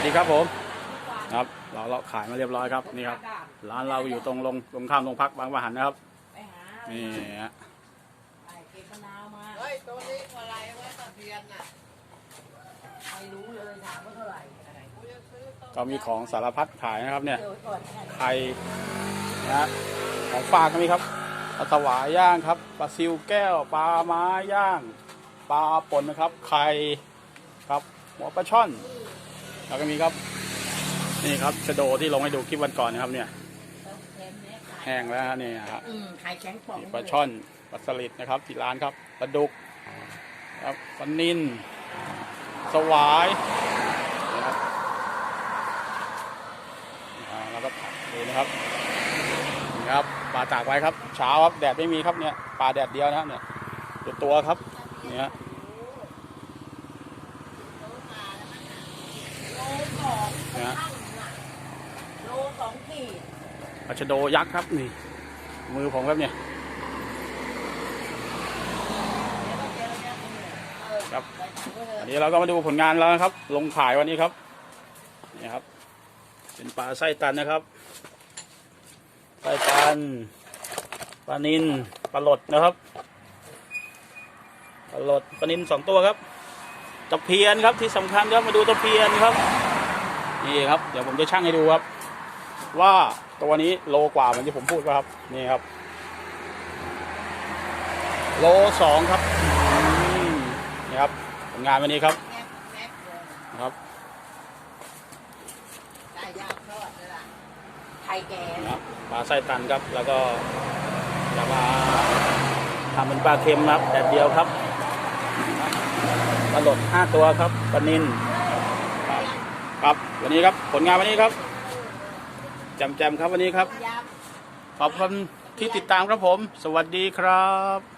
วัสดีครับผมครับเราเราขายมาเรียบร้อยครับนี่ครับ ร้านเราอยู่ตรงลงตรงข้ามโรงพักบางประหันนะครับไปหานี่ฮะไปเก็บมะนาวมาเฮ้ยตัวนี้อะไรวะตะเพียนน่ะไม่รู้เลยถามว่าเท่าไหร่อะไรกูจะซื้อต้นก็มีของสารพัดขายนะครับเนี่ยเดี๋ยวก่อนนะไข่นะฮะของฝากก็มีครับปลาสวายย่างครับปลาซิวแก้วปลาไม้ย่าง ปลาป่นนะครับไข่ครับหัวปลาช่อน แล้วก็มีครับ นี่ครับชะโดที่ลงให้ดูคลิปวันก่อนนะครับ เนี่ยต้องเค็มเนี่ยไข่แห้งแล้วฮะนี่ครับอืมไข่แข็งป่องมีปลาช่อนปลาสลิดนะครับที่ร้านครับปลาดุกครับปลานินสวายนะครับอ่าแล้วก็ดูนะครับนี่ครับปลาตากไว้ครับเช้าครับแดดไม่มีครับเนี่ยปลาแดดเดียวนะครับเนี่ยตัวตัวครับเนี่ย โลสอง นะโลสองขีดปลาชโดยักษ์ครับนี่ มือผมครับเนี่ยเดี๋ยวต้องเจอเนี่ยครับอันนี้เราก็มาดูผลงานแล้วนะครับ ลงขายวันนี้ครับนี่ครับ เป็นปลาไส้ตันนะครับไส้ตันปลานินปลาหลดนะครับปลาหลดปลานินสองตัวครับตะเพียนครับที่สำคัญครับมาดูตะเพียนครับ นี่ครับ เดี๋ยวผมจะชั่งให้ดูครับ ว่าตัวนี้โลกว่าเหมือนที่ผมพูดป่ะครับ นี่ครับ โลสองครับอืมนี่ครับผลงานวันนี้ครับแงบแงบเลยนะครับไก่ย่างทอดเลยล่ะไข่แก่นะครับปลาไส้ตันครับ แล้วก็จะมาทำเป็นปลาเค็มครับแดดเดียวครับปลาหลดห้าตัวครับปลานินครับ ครับวันนี้ครับผลงานวันนี้ครับแจมๆครับวันนี้ครับยขอบคุณที่ติดตามครับผม สวัสดีครับ